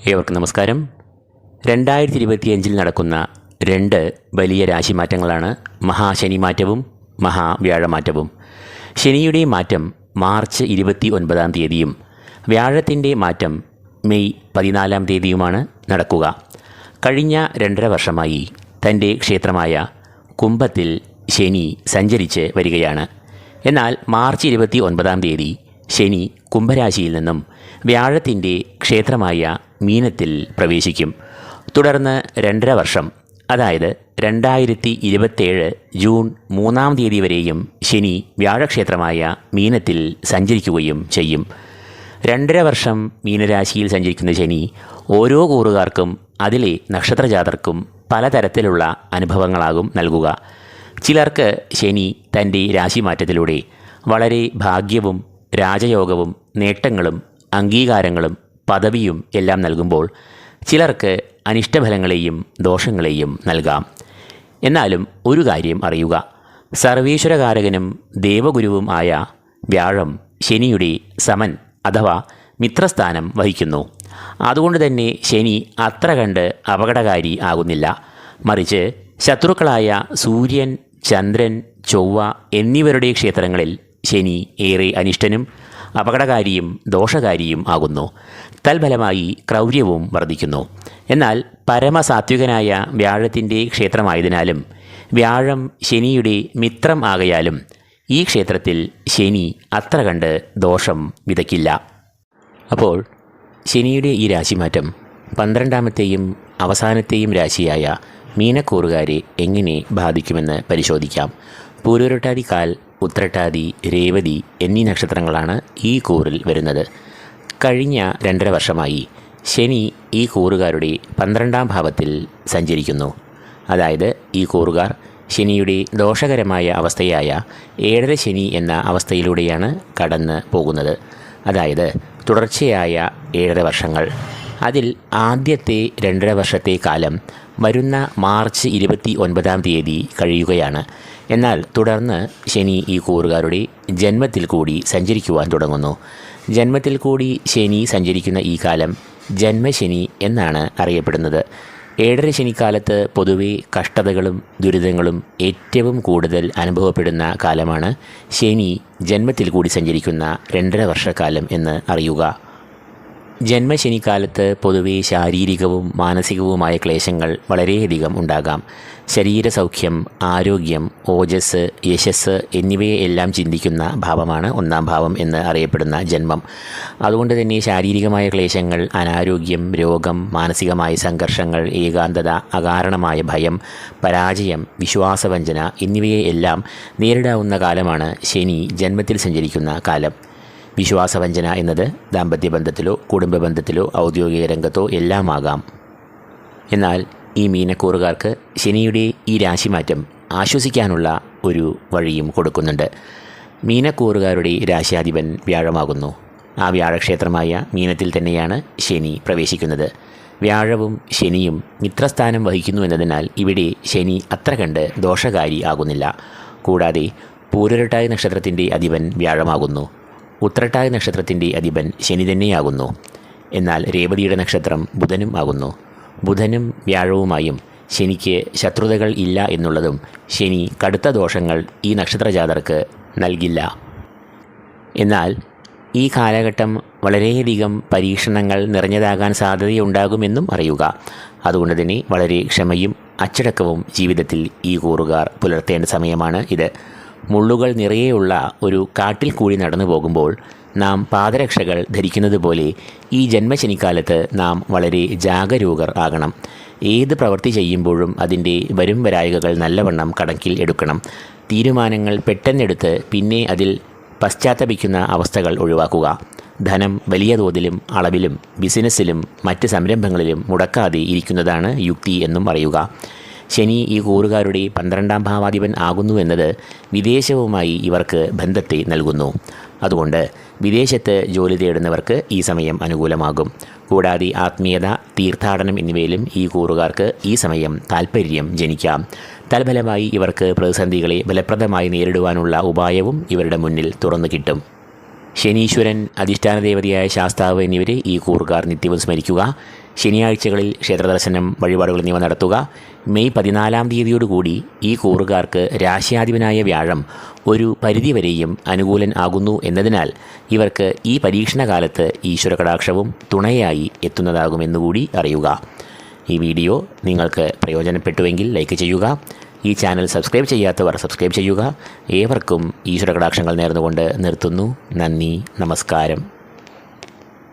ഏവർക്കും നമസ്കാരം. രണ്ടായിരത്തി ഇരുപത്തിയഞ്ചിൽ നടക്കുന്ന രണ്ട് വലിയ രാശി മാറ്റങ്ങളാണ് മഹാശനി മാറ്റവും മഹാവ്യാഴമാറ്റവും. ശനിയുടെ മാറ്റം മാർച്ച് ഇരുപത്തി ഒൻപതാം തീയതിയും വ്യാഴത്തിന്റെ മാറ്റം മെയ് പതിനാലാം തീയതിയുമാണ് നടക്കുക. കഴിഞ്ഞ രണ്ടര വർഷമായി തന്റെ ക്ഷേത്രമായ കുംഭത്തിൽ ശനി സഞ്ചരിച്ച് വരികയാണ്. എന്നാൽ മാർച്ച് ഇരുപത്തി ഒൻപതാം തീയതി ശനി കുംഭരാശിയിൽ നിന്നും വ്യാഴത്തിന്റെ ക്ഷേത്രമായ മീനത്തിൽ പ്രവേശിക്കും. തുടർന്ന് രണ്ടര വർഷം അതായത് രണ്ടായിരത്തി ഇരുപത്തേഴ് ജൂൺ മൂന്നാം തീയതി വരെയും ശനി വ്യാഴക്ഷേത്രമായ മീനത്തിൽ സഞ്ചരിക്കുകയും ചെയ്യും. രണ്ടര വർഷം മീനരാശിയിൽ സഞ്ചരിക്കുന്ന ശനി ഓരോ കൂറുകാർക്കും അതിലെ നക്ഷത്രജാതർക്കും പലതരത്തിലുള്ള അനുഭവങ്ങളാകും നൽകുക. ചിലർക്ക് ശനി തന്റെ രാശിമാറ്റത്തിലൂടെ വളരെ ഭാഗ്യവും രാജയോഗവും നേട്ടങ്ങളും അംഗീകാരങ്ങളും പദവിയും എല്ലാം നൽകുമ്പോൾ ചിലർക്ക് അനിഷ്ടഫലങ്ങളെയും ദോഷങ്ങളെയും നൽകാം. എന്നാലും ഒരു കാര്യം അറിയുക. സർവീശ്വരകാരകനും ദേവഗുരുവും ആയ വ്യാഴം ശനിയുടെ സമൻ അഥവാ മിത്രസ്ഥാനം വഹിക്കുന്നു. അതുകൊണ്ട് തന്നെ ശനി അത്ര കണ്ട് അപകടകാരി ആകുന്നില്ല. മറിച്ച് ശത്രുക്കളായ സൂര്യൻ ചന്ദ്രൻ ചൊവ്വ എന്നിവരുടെ ക്ഷേത്രങ്ങളിൽ ശനി ഏറെ അനിഷ്ടനും അപകടകാരിയും ദോഷകാരിയും ആകുന്നു. തൽഫലമായി ക്രൗര്യവും വർദ്ധിക്കുന്നു എന്നാൽ പരമസാത്വികനായ വ്യാഴത്തിന്റെ ക്ഷേത്രമായതിനാലും വ്യാഴം ശനിയുടെ മിത്രം ആകയാലും ഈ ക്ഷേത്രത്തിൽ ശനി അത്ര കണ്ട് ദോഷം വിതയ്ക്കില്ല. അപ്പോൾ ശനിയുടെ ഈ രാശിമാറ്റം പന്ത്രണ്ടാമത്തെയും അവസാനത്തെയും രാശിയായ മീനക്കൂറുകാരെ എങ്ങനെ ബാധിക്കുമെന്ന് പരിശോധിക്കാം. പൂരൂരട്ടാതി കാൽ ഉത്രട്ടാതി രേവതി എന്നീ നക്ഷത്രങ്ങളാണ് ഈ കൂറിൽ വരുന്നത്. കഴിഞ്ഞ രണ്ടര വർഷമായി ശനി ഈ കൂറുകാരുടെ പന്ത്രണ്ടാം ഭാവത്തിൽ സഞ്ചരിക്കുന്നു. അതായത് ഈ കൂറുകാർ ശനിയുടെ ദോഷകരമായ അവസ്ഥയായ ഏഴര ശനി എന്ന അവസ്ഥയിലൂടെയാണ് കടന്ന് പോകുന്നത്. അതായത് തുടർച്ചയായ ഏഴര വർഷങ്ങൾ. അതിൽ ആദ്യത്തെ രണ്ടര വർഷത്തെ കാലം വരുന്ന മാർച്ച് ഇരുപത്തി ഒൻപതാം തീയതി കഴിയുകയാണ്. എന്നാൽ തുടർന്ന് ശനി ഈ കൂറുകാരുടെ ജന്മത്തിൽ കൂടി സഞ്ചരിക്കുവാൻ തുടങ്ങുന്നു. ജന്മത്തിൽ കൂടി ശനി സഞ്ചരിക്കുന്ന ഈ കാലം ജന്മശനി എന്നാണ് അറിയപ്പെടുന്നത്. ഏഴര ശനിക്കാലത്ത് പൊതുവെ കഷ്ടതകളും ദുരിതങ്ങളും ഏറ്റവും കൂടുതൽ അനുഭവപ്പെടുന്ന കാലമാണ് ശനി ജന്മത്തിൽ കൂടി സഞ്ചരിക്കുന്ന രണ്ടര വർഷക്കാലം എന്ന് അറിയുക. ജന്മശനിക്കാലത്ത് പൊതുവെ ശാരീരികവും മാനസികവുമായ ക്ലേശങ്ങൾ വളരെയധികം ഉണ്ടാകാം. ശരീരസൗഖ്യം ആരോഗ്യം ഓജസ് യശസ് എന്നിവയെ എല്ലാം ചിന്തിക്കുന്ന ഭാവമാണ് ഒന്നാം ഭാവം എന്ന് അറിയപ്പെടുന്ന ജന്മം. അതുകൊണ്ട് തന്നെ ശാരീരികമായ ക്ലേശങ്ങൾ അനാരോഗ്യം രോഗം മാനസികമായ സംഘർഷങ്ങൾ ഏകാന്തത അകാരണമായ ഭയം പരാജയം വിശ്വാസവഞ്ചന എന്നിവയെ എല്ലാം നേരിടാവുന്ന കാലമാണ് ശനി ജന്മത്തിൽ സഞ്ചരിക്കുന്ന കാലം. വിശ്വാസവഞ്ചന എന്നത് ദാമ്പത്യ ബന്ധത്തിലോ കുടുംബ ബന്ധത്തിലോ ഔദ്യോഗിക രംഗത്തോ എല്ലാമാകാം. എന്നാൽ ഈ മീനക്കൂറുകാർക്ക് ശനിയുടെ ഈ രാശിമാറ്റം ആശ്വസിക്കാനുള്ള ഒരു വഴിയും കൊടുക്കുന്നുണ്ട്. മീനക്കൂറുകാരുടെ രാശിയാധിപൻ വ്യാഴമാകുന്നു. ആ വ്യാഴക്ഷേത്രമായ മീനത്തിൽ തന്നെയാണ് ശനി പ്രവേശിക്കുന്നത്. വ്യാഴവും ശനിയും മിത്രസ്ഥാനം വഹിക്കുന്നു എന്നതിനാൽ ഇവിടെ ശനി അത്ര കണ്ട് ദോഷകാരി ആകുന്നില്ല. കൂടാതെ പൂരരട്ടായ നക്ഷത്രത്തിന്റെ അധിപൻ വ്യാഴമാകുന്നു. ഉത്രട്ടായ നക്ഷത്രത്തിന്റെ അധിപൻ ശനി തന്നെയാകുന്നു. എന്നാൽ രേവതിയുടെ നക്ഷത്രം ബുധനും ആകുന്നു. ബുധനും വ്യാഴവുമായും ശനിക്ക് ശത്രുതകൾ ഇല്ല എന്നുള്ളതും ശനി കടുത്ത ദോഷങ്ങൾ ഈ നക്ഷത്രജാതർക്ക് നൽകില്ല. എന്നാൽ ഈ കാലഘട്ടം വളരെയധികം പരീക്ഷണങ്ങൾ നിറഞ്ഞതാകാൻ സാധ്യതയുണ്ടാകുമെന്നും അറിയുക. അതുകൊണ്ട് തന്നെ വളരെ ക്ഷമയും അച്ചടക്കവും ജീവിതത്തിൽ ഈ കൂറുകാർ പുലർത്തേണ്ട സമയമാണ് ഇത്. മുള്ളുകൾ നിറയെയുള്ള ഒരു കാട്ടിൽ കൂടി നടന്നു പോകുമ്പോൾ നാം പാദരക്ഷകൾ ധരിക്കുന്നത് പോലെ ഈ ജന്മശനിക്കാലത്ത് നാം വളരെ ജാഗരൂകർ ആകണം. ഏത് പ്രവൃത്തി ചെയ്യുമ്പോഴും അതിന്റെ വരും വരായികകൾ നല്ലവണ്ണം കണക്കിൽ എടുക്കണം. തീരുമാനങ്ങൾ പെട്ടെന്നെടുത്ത് പിന്നെ അതിൽ പശ്ചാത്തപിക്കുന്ന അവസ്ഥകൾ ഒഴിവാക്കുക. ധനം വലിയ തോതിലും അളവിലും ബിസിനസ്സിലും മറ്റ് സംരംഭങ്ങളിലും മുടക്കാതെ ഇരിക്കുന്നതാണ് യുക്തി എന്നും അറിയുക ശനി ഈ കൂറുകാരുടെ പന്ത്രണ്ടാം ഭാവാധിപൻ ആകുന്നു എന്നത് വിദേശവുമായി ഇവർക്ക് ബന്ധത്തെ നൽകുന്നു. അതുകൊണ്ട് വിദേശത്ത് ജോലി തേടുന്നവർക്ക് ഈ സമയം അനുകൂലമാകും. കൂടാതെ ആത്മീയത തീർത്ഥാടനം എന്നിവയിലും ഈ കൂറുകാർക്ക് ഈ സമയം താൽപ്പര്യം ജനിക്കാം. തൽഫലമായി ഇവർക്ക് പ്രതിസന്ധികളെ ഫലപ്രദമായി നേരിടുവാനുള്ള ഉപായവും ഇവരുടെ മുന്നിൽ തുറന്നു കിട്ടും. ശനീശ്വരൻ അധിഷ്ഠാന ദേവതയായ ശാസ്താവ് എന്നിവരെ ഈ കൂറുകാർ നിത്യവും സ്മരിക്കുക. ശനിയാഴ്ചകളിൽ ക്ഷേത്രദർശനം വഴിപാടുകൾ എന്നിവ നടത്തുക. മെയ് പതിനാലാം തീയതിയോടുകൂടി ഈ കൂറുകാർക്ക് രാശ്യാധിപനായ വ്യാഴം ഒരു പരിധിവരെയും അനുകൂലൻ ആകുന്നു എന്നതിനാൽ ഇവർക്ക് ഈ പരീക്ഷണകാലത്ത് ഈശ്വര കടാക്ഷവും തുണയായി എത്തുന്നതാകുമെന്നുകൂടി അറിയുക. ഈ വീഡിയോ നിങ്ങൾക്ക് പ്രയോജനപ്പെട്ടുവെങ്കിൽ ലൈക്ക് ചെയ്യുക. ഈ ചാനൽ സബ്സ്ക്രൈബ് ചെയ്യാത്തവർ സബ്സ്ക്രൈബ് ചെയ്യുക. ഏവർക്കും ഈശ്വര കടാക്ഷങ്ങൾ നേർന്നുകൊണ്ട് നിർത്തുന്നു. നന്ദി നമസ്കാരം.